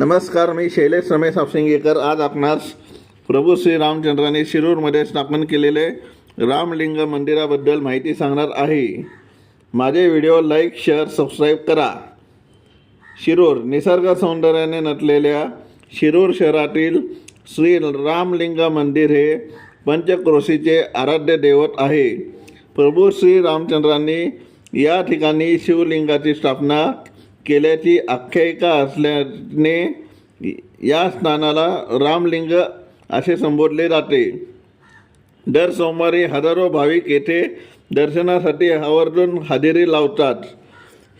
नमस्कार मी शैलेश रमेश आपसिंगेकर आज आपणास प्रभू श्री रामचंद्राने शिरूरमध्ये स्थापन केलेले रामलिंग मंदिराबद्दल माहिती सांगणार आहे. माझे व्हिडिओ लाईक शेअर सबस्क्राईब करा. शिरूर निसर्ग सौंदर्याने नटलेल्या शिरूर शहरातील श्री रामलिंग मंदिर हे पंचक्रोशीचे आराध्य दैवत आहे. प्रभू श्री रामचंद्रांनी या ठिकाणी शिवलिंगाची स्थापना केल्याची आख्यायिका असल्याने या स्थानाला रामलिंग असे संबोधले जाते. दर सोमवारी हजारो भाविक येथे दर्शनासाठी आवर्जून हजेरी लावतात.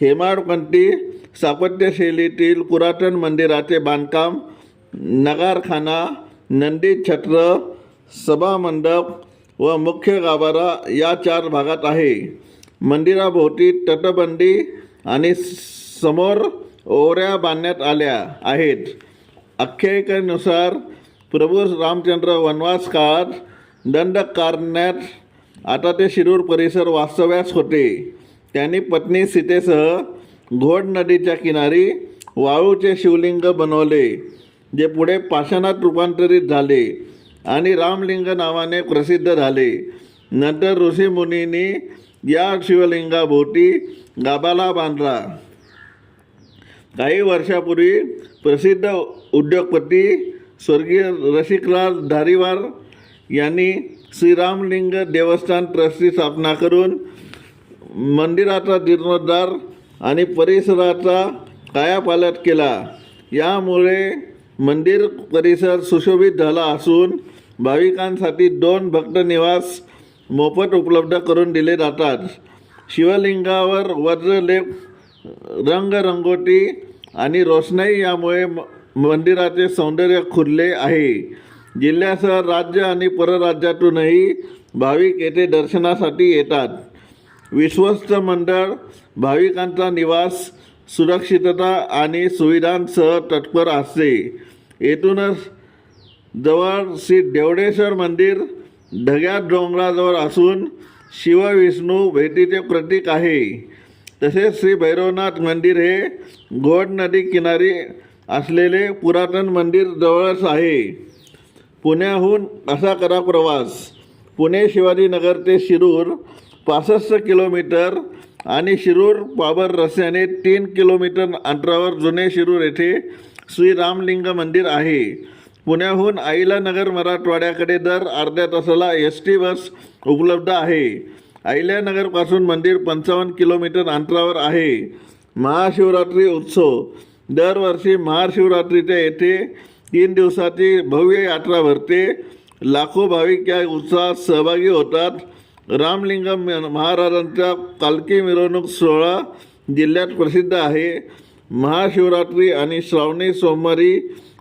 हेमाडपंथी स्थापत्यशैलीतील पुरातन मंदिराचे बांधकाम नगारखाना नंदी छत्र सभामंडप व मुख्य गाभारा या चार भागात आहे. मंदिराभोवती तटबंदी आणि समोर ओऱ्या बांधण्यात आल्या आहेत. आख्यायिकेनुसार प्रभू रामचंद्र वनवास काळात दंड कारण्यात आता ते शिरूर परिसर वास्तव्यास होते. त्यांनी पत्नी सीतेसह घोड नदीच्या किनारी वाळूचे शिवलिंग बनवले जे पुढे पाषाणात रूपांतरित झाले आणि रामलिंग नावाने प्रसिद्ध झाले. नंतर ऋषीमुनींनी या शिवलिंगाभोवती गाभाला बांधला. काही वर्षापूर्वी प्रसिद्ध उद्योगपती स्वर्गीय रसिकलाल धारीवार यांनी श्रीरामलिंग देवस्थान ट्रस्टची स्थापना करून मंदिराचा जीर्णोद्धार आणि परिसराचा कायापालट केला. यामुळे मंदिर परिसर सुशोभित झाला असून भाविकांसाठी दोन भक्त निवास मोफत उपलब्ध करून दिले जातात. शिवलिंगावर वज्रलेप रंगरंगोटी आणि रोषणाई यामुळे म मंदिराचे सौंदर्य खुरले आहे. जिल्ह्यासह राज्य आणि परराज्यातूनही भाविक येथे दर्शनासाठी येतात. विश्वस्त मंडळ भाविकांचा निवास सुरक्षितता आणि सुविधांसह तत्पर असते. येथूनच जवळ श्री देवडेश्वर मंदिर ढग्या डोंगराजवळ असून शिवविष्णू भेटीचे प्रतीक आहे. तसेच श्री भैरवनाथ मंदिर हे गोड नदी किनारी असलेले पुरातन मंदिर जवळच आहे. पुण्याहून असा करा प्रवास पुणे शिवाजीनगर ते शिरूर पासष्ट किलोमीटर आणि शिरूर पाबर रस्त्याने तीन किलोमीटर अंतरावर जुने शिरूर येथे श्री रामलिंग मंदिर आहे. पुण्याहून आईलानगर मराठवाड्याकडे दर अर्ध्या तासाला एस टी बस उपलब्ध आहे. अहिल्यानगरपासून मंदिर पंचावन्न किलोमीटर अंतरावर आहे. महाशिवरात्री उत्सव. दरवर्षी महाशिवरात्रीच्या येथे तीन दिवसाची भव्य यात्रा भरते. लाखो भाविक या उत्सवात सहभागी होतात. रामलिंगम महाराजांचा पालखी मिरवणूक सोहळा जिल्ह्यात प्रसिद्ध आहे. महाशिवरात्री आणि श्रावणी सोमवारी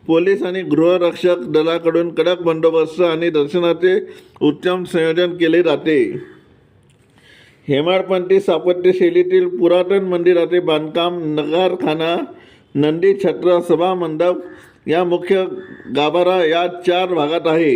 पोलीस आणि गृहरक्षक दलाकडून कडक बंदोबस्त आणि दर्शनाचे उत्तम संयोजन केले जाते. हेमाडपंथी स्थापत्यशैलीतील पुरातन मंदिराचे बांधकाम नगारखाना नंदी छत्र सभा मंडप या मुख्य गाभारा या चार भागात आहे.